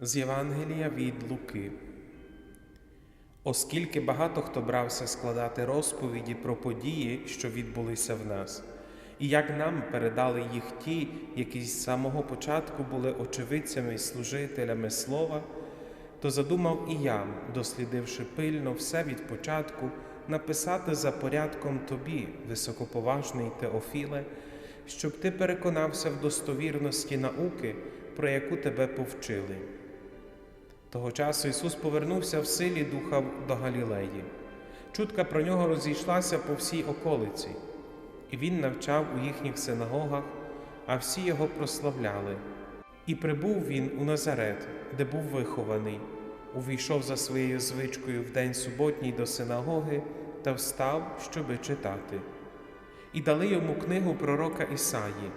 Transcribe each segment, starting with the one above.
З Євангелія від Луки. Оскільки багато хто брався складати розповіді про події, що відбулися в нас, і як нам передали їх ті, які з самого початку були очевидцями і служителями слова, то задумав і я, дослідивши пильно все від початку, написати за порядком тобі, високоповажний Теофіле, щоб ти переконався в достовірності науки, про яку тебе повчили. Того часу Ісус повернувся в силі духа до Галілеї. Чутка про нього розійшлася по всій околиці, і він навчав у їхніх синагогах, а всі його прославляли. І прибув він у Назарет, де був вихований, увійшов за своєю звичкою в день суботній до синагоги та встав, щоби читати. І дали йому книгу пророка Ісаї.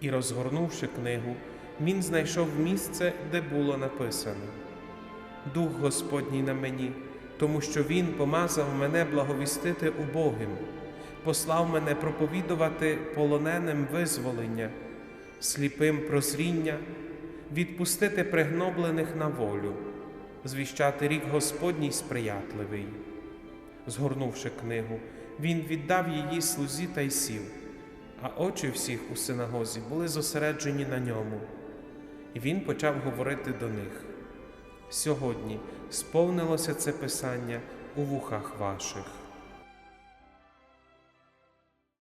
І, розгорнувши книгу, він знайшов місце, де було написано: Дух Господній на мені, тому що Він помазав мене благовістити убогим, послав мене проповідувати полоненим визволення, сліпим прозріння, відпустити пригноблених на волю, звіщати рік Господній сприятливий. Згорнувши книгу, він віддав її слузі та й сів, а очі всіх у синагозі були зосереджені на ньому. І він почав говорити до них. Сьогодні сповнилося це писання у вухах ваших.